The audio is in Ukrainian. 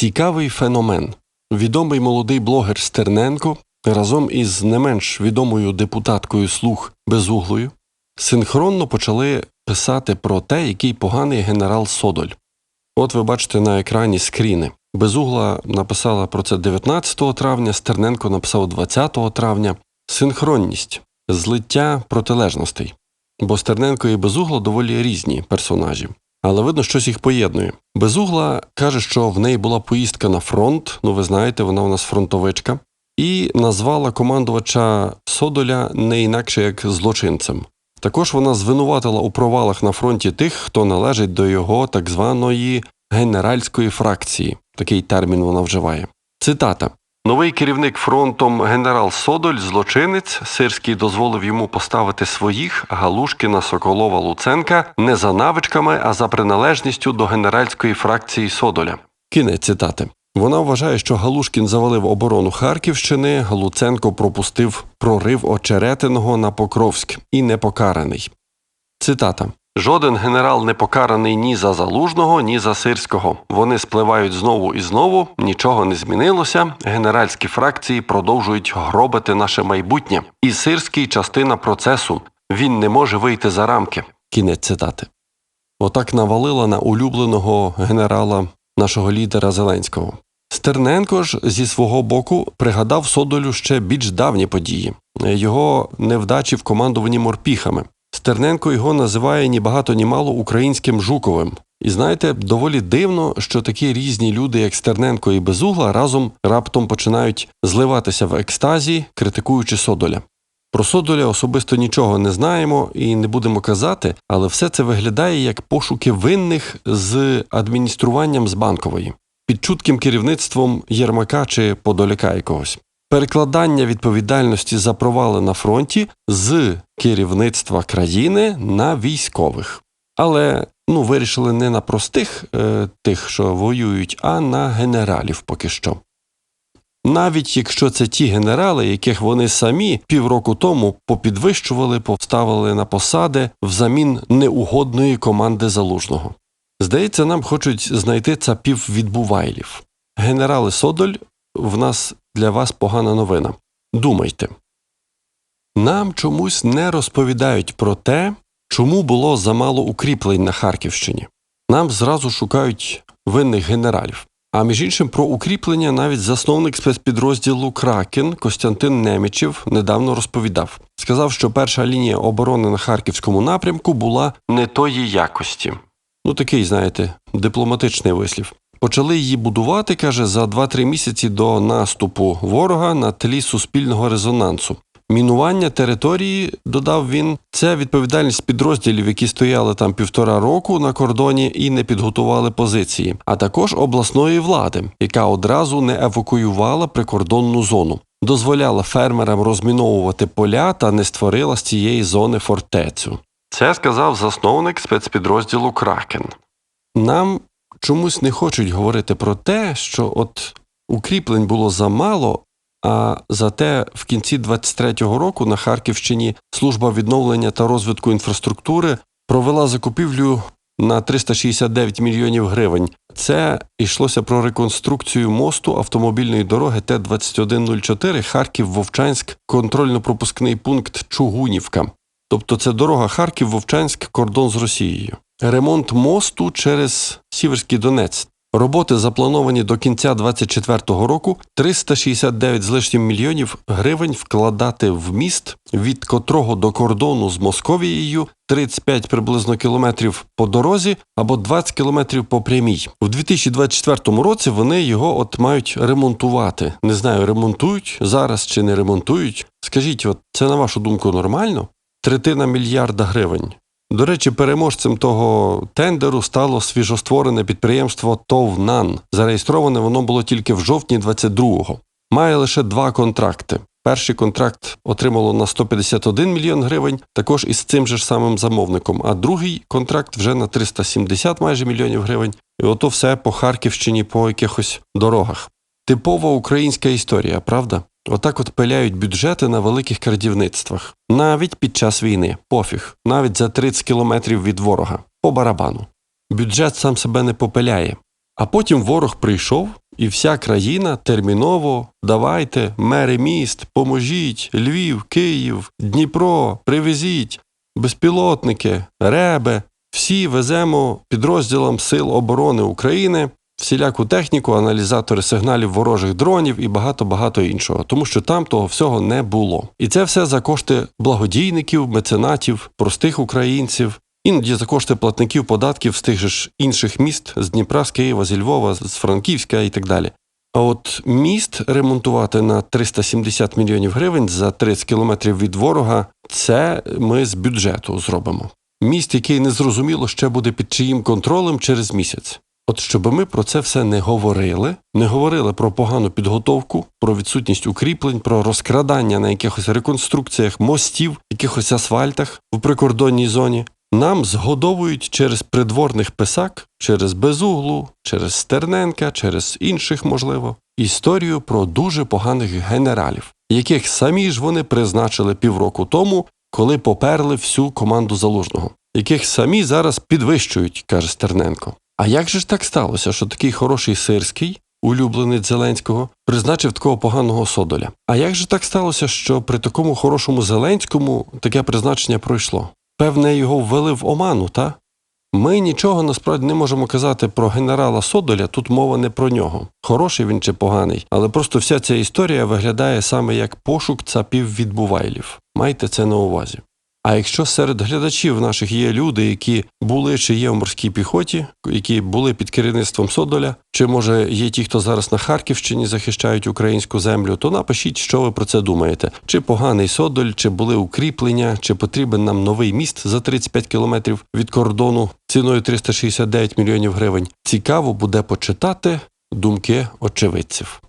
Цікавий феномен. Відомий молодий блогер Стерненко разом із не менш відомою депутаткою слух Безуглою синхронно почали писати про те, який поганий генерал Содоль. От ви бачите на екрані скріни. Безугла написала про це 19 травня, Стерненко написав 20 травня. Синхронність, злиття протилежностей. Бо Стерненко і Безугла доволі різні персонажі. Але видно, щось їх поєднує. Безугла каже, що в неї була поїздка на фронт, ну ви знаєте, вона у нас фронтовичка, і назвала командувача Содоля не інакше як злочинцем. Також вона звинуватила у провалах на фронті тих, хто належить до його так званої генеральської фракції. Такий термін вона вживає. Цитата. Новий керівник фронтом генерал Содоль, злочинець, Сирський дозволив йому поставити своїх Галушкіна, Соколова, Луценка не за навичками, а за приналежністю до генеральської фракції Содоля. Кінець цитати. Вона вважає, що Галушкін завалив оборону Харківщини, Луценко пропустив прорив очеретиного на Покровськ і не покараний. Цитата. Жоден генерал не покараний ні за залужного, ні за сирського. Вони спливають знову і знову, нічого не змінилося. Генеральські фракції продовжують гробити наше майбутнє. І сирський частина процесу. Він не може вийти за рамки. Кінець цитати. Отак навалила на улюбленого генерала нашого лідера Зеленського. Стерненко ж зі свого боку пригадав Содолю ще більш давні події, його невдачі в командуванні морпіхами. Стерненко його називає ні багато ні мало українським Жуковим. І знаєте, доволі дивно, що такі різні люди, як Стерненко і Безугла, разом раптом починають зливатися в екстазі, критикуючи Содоля. Про Содоля особисто нічого не знаємо і не будемо казати, але все це виглядає як пошуки винних з адмініструванням з банкової, під чутким керівництвом Єрмака чи Подоляка якогось. Перекладання відповідальності за провали на фронті з керівництва країни на військових. Але ну, вирішили не на простих е, тих, що воюють, а на генералів поки що. Навіть якщо це ті генерали, яких вони самі півроку тому попідвищували, поставили на посади взамін неугодної команди залужного. Здається, нам хочуть знайти цапів відбувайлів. Генерали Содоль в нас для вас погана новина. Думайте. Нам чомусь не розповідають про те, чому було замало укріплень на Харківщині. Нам зразу шукають винних генералів. А між іншим про укріплення навіть засновник спецпідрозділу Кракен Костянтин Немічев недавно розповідав. Сказав, що перша лінія оборони на харківському напрямку була не тої якості. Ну такий, знаєте, дипломатичний вислів. Почали її будувати, каже, за 2-3 місяці до наступу ворога на тлі суспільного резонансу. Мінування території, додав він, це відповідальність підрозділів, які стояли там півтора року на кордоні і не підготували позиції, а також обласної влади, яка одразу не евакуювала прикордонну зону, дозволяла фермерам розміновувати поля та не створила з цієї зони фортецю. Це сказав засновник спецпідрозділу Кракен. Нам чомусь не хочуть говорити про те, що от укріплень було замало, а зате в кінці 23-го року на Харківщині служба відновлення та розвитку інфраструктури провела закупівлю на 369 мільйонів гривень. Це йшлося про реконструкцію мосту автомобільної дороги Т-2104 Харків-Вовчанськ, контрольно-пропускний пункт Чугунівка. Тобто це дорога Харків-Вовчанськ, кордон з Росією. Ремонт мосту через Сіверський Донець. Роботи заплановані до кінця 2024 року 369 з лишнім мільйонів гривень вкладати в міст, від котрого до кордону з Московією 35 приблизно кілометрів по дорозі або 20 кілометрів по прямій. У 2024 році вони його от мають ремонтувати. Не знаю, ремонтують зараз чи не ремонтують. Скажіть, от це на вашу думку нормально? Третина мільярда гривень. До речі, переможцем того тендеру стало свіжостворене підприємство ТОВ НАН. Зареєстроване воно було тільки в жовтні 22-го. Має лише два контракти. Перший контракт отримало на 151 мільйон гривень, також із цим же ж самим замовником, а другий контракт вже на 370 майже мільйонів гривень. І ото все по Харківщині, по якихось дорогах. Типова українська історія, правда? Отак от пиляють бюджети на великих крадівництвах, навіть під час війни, пофіг, навіть за 30 кілометрів від ворога, по барабану. Бюджет сам себе не попиляє. А потім ворог прийшов І вся країна терміново давайте, мери міст, поможіть, Львів, Київ, Дніпро, привезіть, безпілотники, реби. Всі веземо підрозділам Сил оборони України всіляку техніку, аналізатори сигналів ворожих дронів і багато багато іншого, тому що там того всього не було. І це все за кошти благодійників, меценатів, простих українців. Іноді за кошти платників податків з тих ж інших міст з Дніпра, з Києва, зі Львова, з Франківська і так далі. А от міст ремонтувати на 370 мільйонів гривень за 30 кілометрів від ворога це ми з бюджету зробимо. Міст, який незрозуміло ще буде під чиїм контролем через місяць. От щоб ми про це все не говорили, не говорили про погану підготовку, про відсутність укріплень, про розкрадання на якихось реконструкціях мостів, якихось асфальтах в прикордонній зоні. Нам згодовують через придворних писак, через Безуглу, через Стерненка, через інших, можливо, історію про дуже поганих генералів, яких самі ж вони призначили півроку тому, коли поперли всю команду залужного, яких самі зараз підвищують, каже Стерненко. А як же ж так сталося, що такий хороший сирський, улюбленець Зеленського, призначив такого поганого Содоля? А як же так сталося, що при такому хорошому Зеленському таке призначення пройшло? Певне, його ввели в оману, та? Ми нічого насправді не можемо казати про генерала Содоля, тут мова не про нього. Хороший він чи поганий, але просто вся ця історія виглядає саме як пошук цапів від бувайлів. Майте це на увазі. А якщо серед глядачів наших є люди, які були чи є в морській піхоті, які були під керівництвом Содоля, чи може є ті, хто зараз на Харківщині захищають українську землю, то напишіть, що ви про це думаєте. Чи поганий Содоль, чи були укріплення, чи потрібен нам новий міст за 35 кілометрів від кордону ціною 369 мільйонів гривень. Цікаво буде почитати думки очевидців.